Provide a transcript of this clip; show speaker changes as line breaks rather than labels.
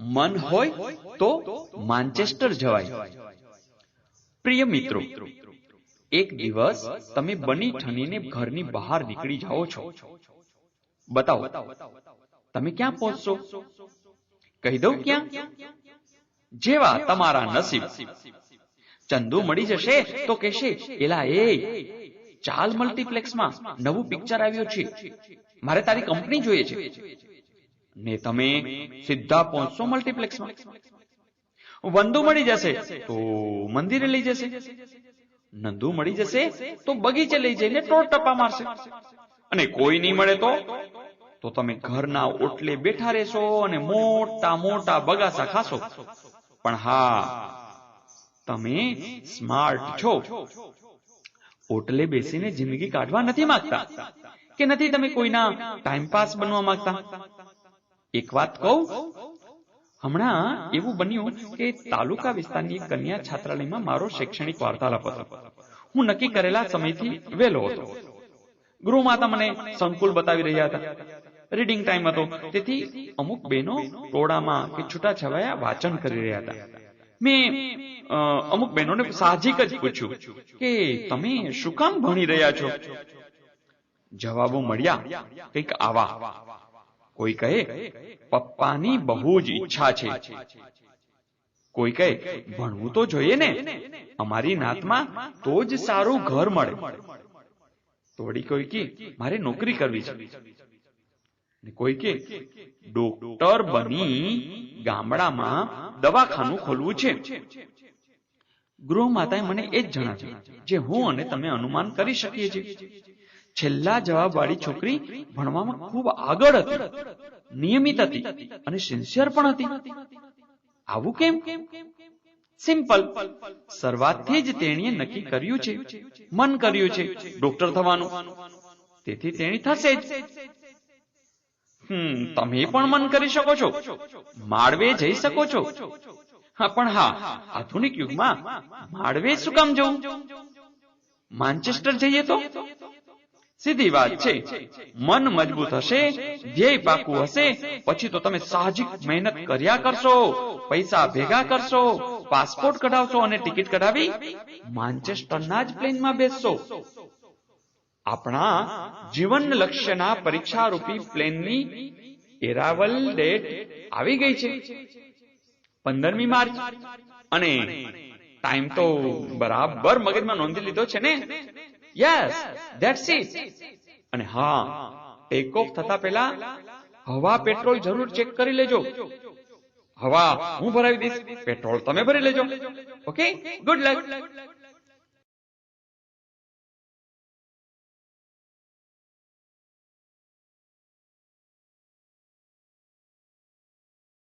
મન હોય તો માન્ચેસ્ટર જવાય. પ્રિય મિત્રો, એક દિવસ તમે બની ઠનીને ઘરની બહાર નીકળી જાઓ છો. બતાવો, તમે ક્યાં પહોંચશો? કહી દઉં ક્યાં? જેવા તમારા નસીબ. ચંદુ મળી જશે તો કહેશે, એલા, એ, ચાલ મલ્ટીપ્લેક્સમાં નવું પિક્ચર આવ્યું છે. મારે તારી કંપની જોઈએ છે. ને તમે સીધા પહોંચશો મલ્ટીપ્લેક્સમાં. વંદુ મળી જશે, તો મંદિરે લઈ જશે. નંદુ મળી જશે, તો બગીચે લઈ જઈને ટોળ ટપા મારશે. અને કોઈ નહીં મળે તો? તો તમે ઘરના ઓટલે બેઠા રહેશો અને મોટા મોટા બગાસા ખાશો. પણ હા, તમે સ્માર્ટ છો. ઓટલે બેસીને જિંદગી કાઢવા નથી માંગતા. કે નથી તમે કોઈના ટાઈમ પાસ બનવા માંગતા? એક વાત કહું? હમણાં એવું બન્યું કે તાલુકા વિસ્તારની કન્યા છાત્રાલયમાં મારો શૈક્ષણિક વાર્તાલાપ હતો. હું નક્કી કરેલા સમયથી વહેલો હતો. ગૃહમાતા મને સંકુલ બતાવી રહ્યા હતા. રીડિંગ ટાઈમ હતો. તેથી અમુક બહેનો ટોળામાં કે છૂટાછવાયા વાંચન કરી રહ્યા હતા. મેં અમુક બહેનોને સાહજિક જ પૂછ્યું કે, તમે શું કામ ભણી રહ્યા છો? જવાબો મળ્યા, કંઈક આવા. કોઈ કહે, પપ્પાની બહુ જ ઈચ્છા છે. કોઈ કહે, ભણવું તો જોઈએ ને, અમારી નાતમાં તો જ સારું ઘર મળે. વળી કોઈ કે મારે નોકરી કરવી છે. કોઈ કે ડોક્ટર બની ગામડામાં દવાખાનું ખોલવું છે. ગૃહ માતાએ મને એ જ જણાવ્યું, જે હું અને તમે અનુમાન કરી શકીએ છીએ. છેલ્લા જવાબવાળી છોકરી ભણવામાં ખૂબ આગળ હતી, નિયમિત હતી અને સિન્સિયર પણ હતી. આવું કેમ? સિમ્પલ શરૂઆતથી જ તેણીએ નક્કી કર્યું છે, મન કર્યું છે ડોક્ટર થવાનું. તેથી તેણી થશે જ. હમ, તમે પણ મન કરી શકો છો. માળવે જઈ શકો છો. પણ હા, આધુનિક યુગમાં માળવે શું કામ જવું? માન્ચેસ્ટર જઈએ તો? સીધી વાત છે, મન મજબૂત હશે, ધ્યેય પાકું હશે, પછી તો તમે સાહજિક મહેનત કર્યા કરશો, પૈસા ભેગા કરશો, પાસપોર્ટ કઢાવશો અને ટિકિટ કઢાવી માન્ચેસ્ટરના જ પ્લેનમાં બેસશો. આપણા જીવન લક્ષ્યના પરીક્ષારૂપી પ્લેનની એરાવલ ડેટ આવી ગઈ છે, પંદરમી માર્ચ. અને ટાઈમ તો બરાબર મગજમાં નોંધી લીધો છે ને? યસ ધેટ્સ ઇટ અને હા ટેક ઓફ થતા પહેલા હવા પેટ્રોલ જરૂર ચેક કરી લેજો. હવા હું ભરાવી દઈશ પેટ્રોલ તમે ભરી લેજો. Okay good luck